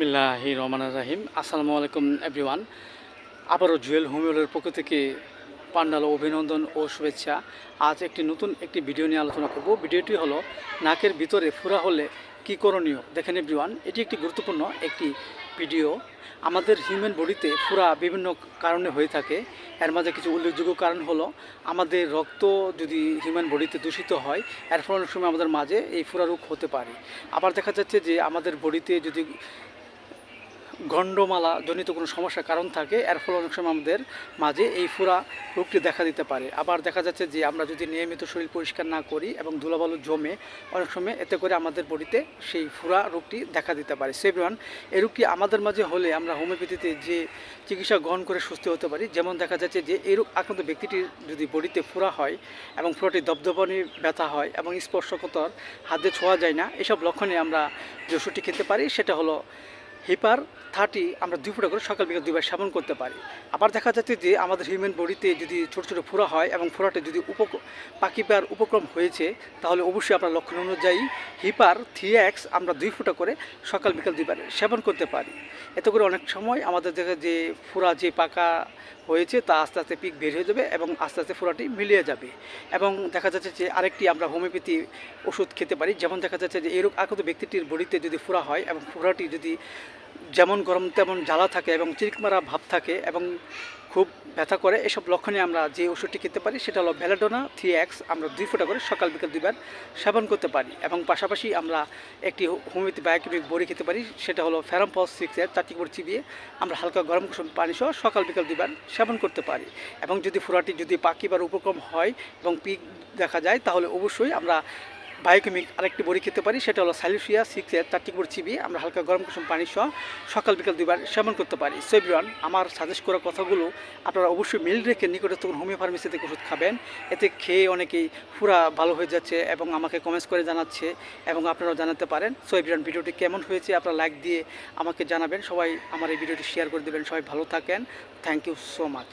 বিল্লাহি রহমান রাহিম আসসালামু আলাইকুম, এভরিওয়ান। আবারও জুয়েল হোমিওলের পক্ষ থেকে পান্ডাল অভিনন্দন ও শুভেচ্ছা। আজ একটি নতুন একটি ভিডিও নিয়ে আলোচনা করব। ভিডিওটি হলো, নাকের ভিতরে ফুরা হলে কি করণীয়? দেখেন এভরিওয়ান, এটি একটি গুরুত্বপূর্ণ একটি ভিডিও। আমাদের হিউম্যান বডিতে ফুরা বিভিন্ন কারণে হয়ে থাকে। এর মাঝে কিছু উল্লেখযোগ্য কারণ হলো, আমাদের রক্ত যদি হিউম্যান বডিতে দূষিত হয়, এর ফলে অনেক সময় আমাদের মাঝে এই ফুরা রোগ হতে পারে। আবার দেখা যাচ্ছে যে আমাদের বডিতে যদি গণ্ডমালা জনিত কোনো সমস্যার কারণ থাকে, এর ফলে অনেক সময় আমাদের মাঝে এই ফুরা রোগটি দেখা দিতে পারে। আবার দেখা যাচ্ছে যে আমরা যদি নিয়মিত শরীর পরিষ্কার না করি এবং ধুলাবালু জমে, অনেক সময় এতে করে আমাদের বডিতে সেই ফুরা রোগটি দেখা দিতে পারে। সেভরান এই রোগটি আমাদের মাঝে হলে আমরা হোমিওপ্যাথিতে যে চিকিৎসা গ্রহণ করে সুস্থ হতে পারি, যেমন দেখা যাচ্ছে যে এই রোগ আক্রান্ত ব্যক্তিটির যদি বডিতে ফুরা হয় এবং ফুরাটি দপদপানি ব্যথা হয় এবং স্পর্শকতর, হাতে ছোঁয়া যায় না, এসব লক্ষণে আমরা যে ওষুধটি খেতে পারি। সেটা হলো হিপার থার্টি আমরা দুই ফুটা করে সকাল বিকাল দুইবার সেবন করতে পারি। আবার দেখা যাচ্ছে যে আমাদের হিউম্যান বডিতে যদি ছোটো ছোটো ফোড়া হয় এবং ফোড়াটা যদি উপ পাকিবার উপক্রম হয়েছে, তাহলে অবশ্যই আপনার লক্ষণ অনুযায়ী হিপার থ্রি এক্স আমরা দুই ফুটা করে সকাল বিকাল দুইবার সেবন করতে পারি। এতে করে অনেক সময় আমাদের দেখা যে ফোড়া যে পাকা হয়েছে, তা আস্তে আস্তে পিক বের হয়ে যাবে এবং আস্তে আস্তে ফোড়াটি মিলিয়ে যাবে। এবং দেখা যাচ্ছে যে আরেকটি আমরা হোমিওপ্যাথি ওষুধ খেতে পারি। যেমন দেখা যাচ্ছে যে এরকম আক্রান্ত ব্যক্তিটির বডিতে যদি ফোড়া হয় এবং ফোড়াটি যদি যেমন গরম তেমন জ্বালা থাকে এবং চিরকমারা ভাব থাকে এবং খুব ব্যথা করে। এসব লক্ষণে আমরা যে ওষুধটি খেতে পারি সেটা হলো ভ্যালাডোনা থ্রি এক্স। আমরা দুই ফোঁটা করে সকাল বিকাল দুইবার সেবন করতে পারি এবং পাশাপাশি আমরা একটি হোমিওপ্যাথি বায়োকেমিক বড়ি খেতে পারি, সেটা হলো ফ্যারামপস সিক্স এর চারটি করে চিবিয়ে আমরা হালকা গরম কুসুম পানি সহ সকাল বিকাল দুইবার সেবন করতে পারি। এবং যদি ফুরাটি যদি পাকিবার উপক্রম হয় এবং পিক দেখা যায়, তাহলে অবশ্যই আমরা বায়োকেমিক আরেকটি বড়ি খেতে পারি, সেটা হলো সালিসিয়া সিক্সের চারটি করে চিবিয়ে আমরা হালকা গরম কুসুম পানি সহ সকাল বিকাল দুইবার সেবন করতে পারি। সেভরান আমার সাজেস্ট করা কথাগুলো আপনারা অবশ্যই মিল রেখে নিকটস্থ হোমিও ফার্মেসি থেকে ওষুধ খাবেন। এতে খেয়ে অনেকেই পুরা ভালো হয়ে যাচ্ছে এবং আমাকে কমেন্টস করে জানাচ্ছে এবং আপনারাও জানাতে পারেন। সো ভিডিওটি কেমন হয়েছে আপনারা লাইক দিয়ে আমাকে জানাবেন। সবাই আমার এই ভিডিওটি শেয়ার করে দেবেন। সবাই ভালো থাকেন। Thank you so much